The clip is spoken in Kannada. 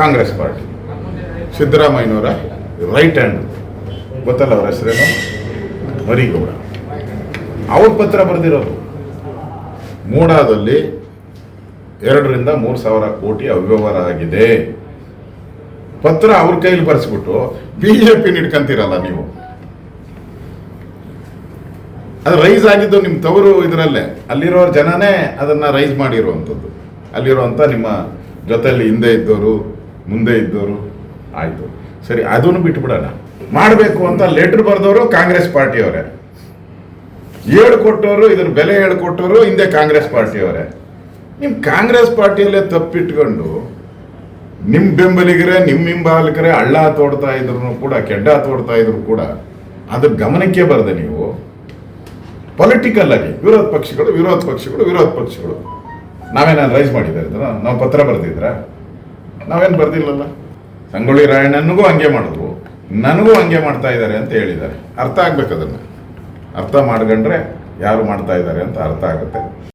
ಕಾಂಗ್ರೆಸ್ ಪಾರ್ಟಿ. ಸಿದ್ದರಾಮಯ್ಯನವರ ರೈಟ್ ಹ್ಯಾಂಡ್ ಗೊತ್ತಲ್ಲ ಅವರ ಹೆಸರೇನು? ಮರಿಗೌಡ. ಅವ್ರ ಪತ್ರ ಬರೆದಿರೋದು. ಮೂಡಾದಲ್ಲಿ ಎರಡರಿಂದ ಮೂರು ಸಾವಿರ ಕೋಟಿ ಅವ್ಯವಹಾರ ಆಗಿದೆ. ಪತ್ರ ಅವ್ರ ಕೈಲಿ ಬರೆಸ್ಬಿಟ್ಟು ಬಿ ಜೆ ಪಿ ನಿಡ್ಕಂತೀರಲ್ಲ ನೀವು. ಅದು ರೈಸ್ ಆಗಿದ್ದು ನಿಮ್ಮ ತವರು ಇದರಲ್ಲೇ. ಅಲ್ಲಿರೋ ಜನನೇ ಅದನ್ನ ರೈಸ್ ಮಾಡಿರುವಂಥದ್ದು. ಅಲ್ಲಿರುವಂಥ ನಿಮ್ಮ ಜೊತೆಯಲ್ಲಿ ಹಿಂದೆ ಇದ್ದವರು ಮುಂದೆ ಇದ್ದವರು ಆಯಿತು. ಸರಿ, ಅದನ್ನು ಬಿಟ್ಬಿಡೋಣ. ಮಾಡಬೇಕು ಅಂತ ಲೆಟ್ರ್ ಬರೆದವರು ಕಾಂಗ್ರೆಸ್ ಪಾರ್ಟಿಯವರೇ. ಹೇಳ್ಕೊಟ್ಟವರು ಇದ್ರ ಬೆಲೆ ಹೇಳ್ಕೊಟ್ಟವರು ಹಿಂದೆ ಕಾಂಗ್ರೆಸ್ ಪಾರ್ಟಿಯವರೇ. ನಿಮ್ಮ ಕಾಂಗ್ರೆಸ್ ಪಾರ್ಟಿಯಲ್ಲೇ ತಪ್ಪಿಟ್ಕೊಂಡು ನಿಮ್ಮ ಬೆಂಬಲಿಗರೇ ನಿಮ್ಮ ಹಿಂಬಾಲಕರೇ ಹಳ್ಳ ತೋಡ್ತಾ ಇದ್ರು ಕೂಡ, ಕೆಡ್ಡ ತೋಡ್ತಾ ಇದ್ರು ಕೂಡ, ಅದ್ರ ಗಮನಕ್ಕೆ ಬರದೆ ನೀವು. ಪೊಲಿಟಿಕಲ್ ಆಗಿ, ವಿರೋಧ ಪಕ್ಷಗಳು ವಿರೋಧ ಪಕ್ಷಗಳು ವಿರೋಧ ಪಕ್ಷಗಳು. ನಾವೇನಾದ್ರು ರೈಸ್ ಮಾಡಿದ್ದಾರೆ ನಾವು ಪತ್ರ ಬರೆದಿದ್ರ ನಾವೇನು ಬರ್ದಿಲ್ಲಲ್ಲ? ಸಂಗೊಳ್ಳಿ ರಾಯಣ್ಣನಿಗೂ ಹಂಗೆ ಮಾಡಿದ್ವು. ನನಗೂ ಹಂಗೆ ಮಾಡ್ತಾ ಇದ್ದಾರೆ ಅಂತ ಹೇಳಿದ್ದಾರೆ. ಅರ್ಥ ಆಗ್ಬೇಕು ಅದನ್ನು. ಅರ್ಥ ಮಾಡ್ಕೊಂಡ್ರೆ ಯಾರು ಮಾಡ್ತಾ ಇದ್ದಾರೆ ಅಂತ ಅರ್ಥ ಆಗುತ್ತೆ.